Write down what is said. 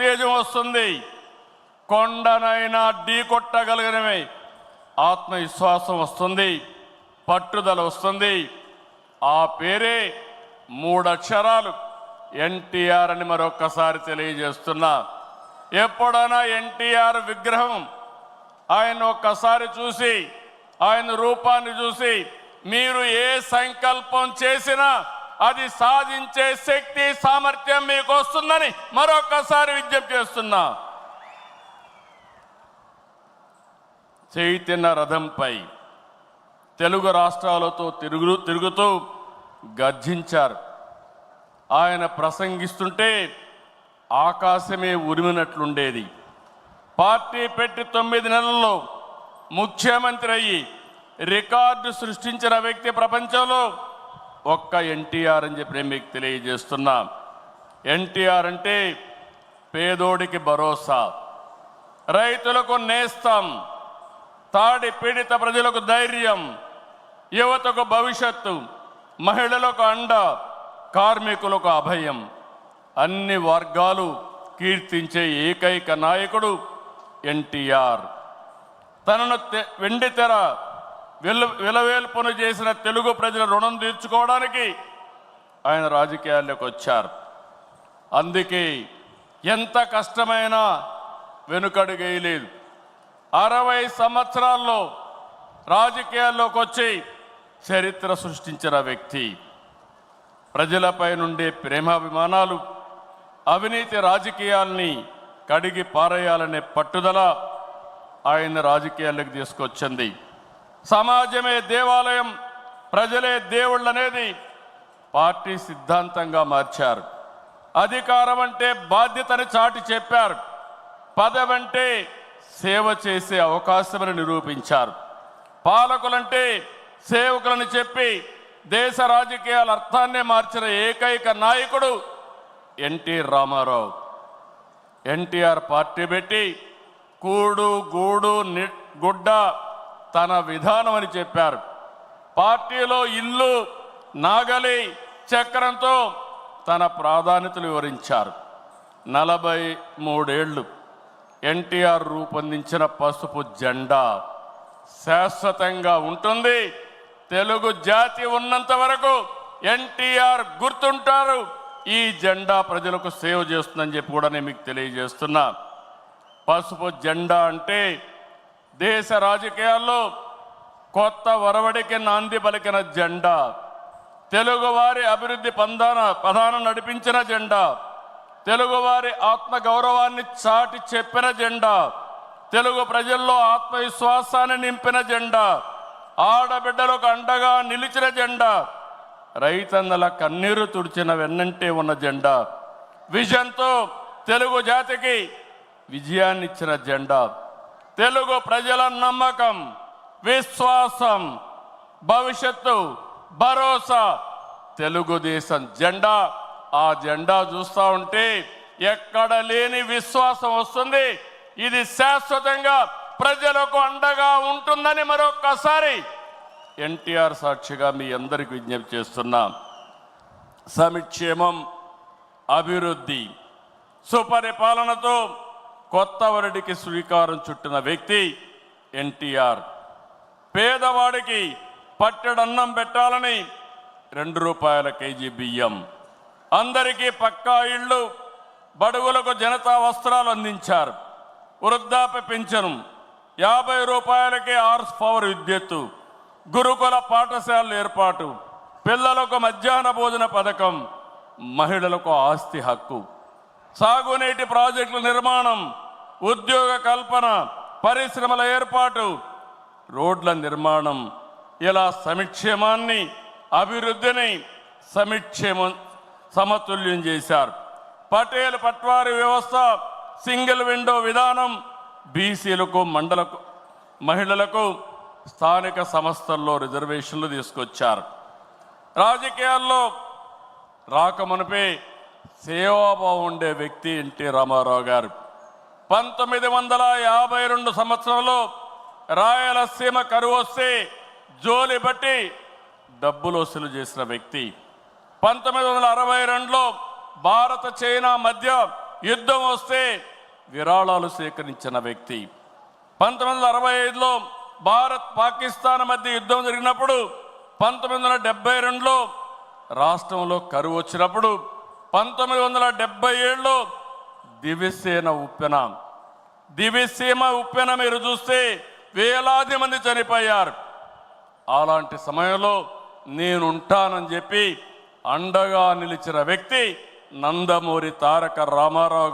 ఉత్తేజం వస్తుంది. కొండనైనా ఢీ కొట్టగలిగినవి ఆత్మవిశ్వాసం వస్తుంది పట్టుదల వస్తుంది. ఆ పేరే మూడక్షరాలు ఎన్టీఆర్ అని మరొక్కసారి తెలియజేస్తున్నా. ఎప్పుడైనా ఎన్టీఆర్ విగ్రహం ఆయన ఒక్కసారి చూసి ఆయన రూపాన్ని చూసి మీరు ఏ సంకల్పం చేసినా అది సాధించే శక్తి సామర్థ్యం మీకు వస్తుందని మరొకసారి విజ్ఞప్తి చేస్తున్నా. చైతన్య రథంపై తెలుగు రాష్ట్రాలతో తిరుగు తిరుగుతూ గర్జించారు. ఆయన ప్రసంగిస్తుంటే ఆకాశమే ఉరిమినట్లుండేది. పార్టీ పెట్టి తొమ్మిది నెలల్లో ముఖ్యమంత్రి అయ్యి రికార్డు సృష్టించిన వ్యక్తి ప్రపంచంలో ఒక్క ఎన్టీఆర్ అని చెప్పి నేను మీకు తెలియజేస్తున్నా. ఎన్టీఆర్ అంటే పేదోడికి భరోసా రైతులకు నేస్తం తాడి పీడిత ప్రజలకు ధైర్యం యువతకు భవిష్యత్తు మహిళలకు అండ కార్మికులకు అభయం. అన్ని వర్గాలు కీర్తించే ఏకైక నాయకుడు ఎన్టీఆర్. తనను తె- వెండి తెర విల విలవేల్పును చేసిన తెలుగు ప్రజల రుణం తీర్చుకోవడానికి ఆయన రాజకీయాల్లోకి వచ్చారు. అందుకే ఎంత కష్టమైనా వెనుకడుగేయలేదు అరవై సంవత్సరాల్లో రాజకీయాల్లోకి వచ్చి చరిత్ర సృష్టించిన వ్యక్తి. ప్రజలపై నుండే ప్రేమాభిమానాలు అవినీతి రాజకీయాల్ని కడిగి పారేయాలనే పట్టుదల ఆయన రాజకీయాల్లోకి తీసుకొచ్చింది. సమాజమే దేవాలయం ప్రజలే దేవుళ్ళు అనేది పార్టీ సిద్ధాంతంగా మార్చారు. అధికారం అంటే బాధ్యతని చాటి చెప్పారు. పదవంటే సేవ చేసే అవకాశమని నిరూపించారు. పాలకులంటే సేవకులని చెప్పి దేశ రాజకీయాల అర్థాన్నే మార్చిన ఏకైక నాయకుడు ఎన్టీ రామారావు. ఎన్టీఆర్ పార్టీ పెట్టి కూడు గూడు గుడ్డ తన విధానం అని చెప్పారు. పార్టీలో ఇల్లు నాగలి చక్రంతో తన ప్రాధాన్యతలు వివరించారు. నలభై మూడేళ్ళు ఎన్టీఆర్ రూపొందించిన పసుపు జెండా శాశ్వతంగా ఉంటుంది. తెలుగు జాతి ఉన్నంత వరకు ఎన్టీఆర్ గుర్తుంటారు. ఈ జెండా ప్రజలకు సేవ చేస్తుందని చెప్పి కూడా నేను మీకు తెలియజేస్తున్నా. పసుపు జెండా అంటే దేశ రాజకీయాల్లో కొత్త వరవడికి నాంది పలికిన జెండా తెలుగువారి అభివృద్ధి పందాన ప్రధాన నడిపించిన జెండా తెలుగువారి ఆత్మ గౌరవాన్ని చాటి చెప్పిన జెండా తెలుగు ప్రజల్లో ఆత్మవిశ్వాసాన్ని నింపిన జెండా ఆడబిడ్డలకు అండగా నిలిచిన జెండా రైతన్నల కన్నీరు తుడిచిన వెన్నంటే ఉన్న జెండా విజన్తో తెలుగు జాతికి విజయాన్నిచ్చిన జెండా. తెలుగు ప్రజల నమ్మకం విశ్వాసం భవిష్యత్తు భరోసా తెలుగుదేశం జెండా. ఆ జెండా చూస్తా ఉంటే ఎక్కడ లేని విశ్వాసం వస్తుంది. ఇది శాశ్వతంగా ప్రజలకు అండగా ఉంటుందని మరొక్కసారి ఎన్టీఆర్ సాక్షిగా మీ అందరికి విజ్ఞప్తి చేస్తున్నా. సమిక్షేమం అభివృద్ధి సుపరిపాలనతో కొత్త వరడికి శ్రీకారం చుట్టిన వ్యక్తి ఎన్టీఆర్. పేదవాడికి పట్టెడన్నం పెట్టాలని రెండు రూపాయల కేజీ బియ్యం. అందరికీ పక్కా ఇళ్ళు బడుగులకు జనతా వస్త్రాలు అందించారు. వృద్ధాప్య పెన్షన్ యాభై రూపాయలకే ఆర్స్ పవర్ విద్యుత్తు గురుకుల పాఠశాలల ఏర్పాటు పిల్లలకు మధ్యాహ్న భోజన పథకం మహిళలకు ఆస్తి హక్కు. సాగునీటి ప్రాజెక్టుల నిర్మాణం ఉద్యోగ కల్పన పరిశ్రమల ఏర్పాటు రోడ్ల నిర్మాణం. ఇలా సమిక్షేమాన్ని అభివృద్ధిని సమిక్షేమం సమతుల్యం చేశారు. పటేల్ పట్వారి వ్యవస్థ సింగిల్ విండో విధానం బీసీలకు మండలకు మహిళలకు స్థానిక సంస్థల్లో రిజర్వేషన్లు తీసుకొచ్చారు. రాజకీయాల్లో రాకమునిపే సేవాభావం ఉండే వ్యక్తి ఎన్టీ రామారావు గారు. పంతొమ్మిది వందల యాభై రెండు సంవత్సరంలో రాయలసీమ కరువు వస్తే జోలి బట్టి డబ్బులు వసూలు చేసిన వ్యక్తి. పంతొమ్మిది వందల అరవై రెండులో భారత చైనా మధ్య యుద్ధం వస్తే విరాళాలు సేకరించిన వ్యక్తి. పంతొమ్మిది వందల అరవై ఐదులో భారత్ పాకిస్తాన్ మధ్య యుద్ధం జరిగినప్పుడు పంతొమ్మిది వందల డెబ్బై రెండులో రాష్ట్రంలో కరువు వచ్చినప్పుడు పంతొమ్మిది వందల డెబ్బై ఏడులో దివిసేన ఉప్పెన. దివిసీమ ఉప్పెన మీరు చూస్తే వేలాది మంది చనిపోయారు. అలాంటి సమయంలో నేనుంటానని చెప్పి అండగా నిలిచిన వ్యక్తి నందమూరి తారక రామారావు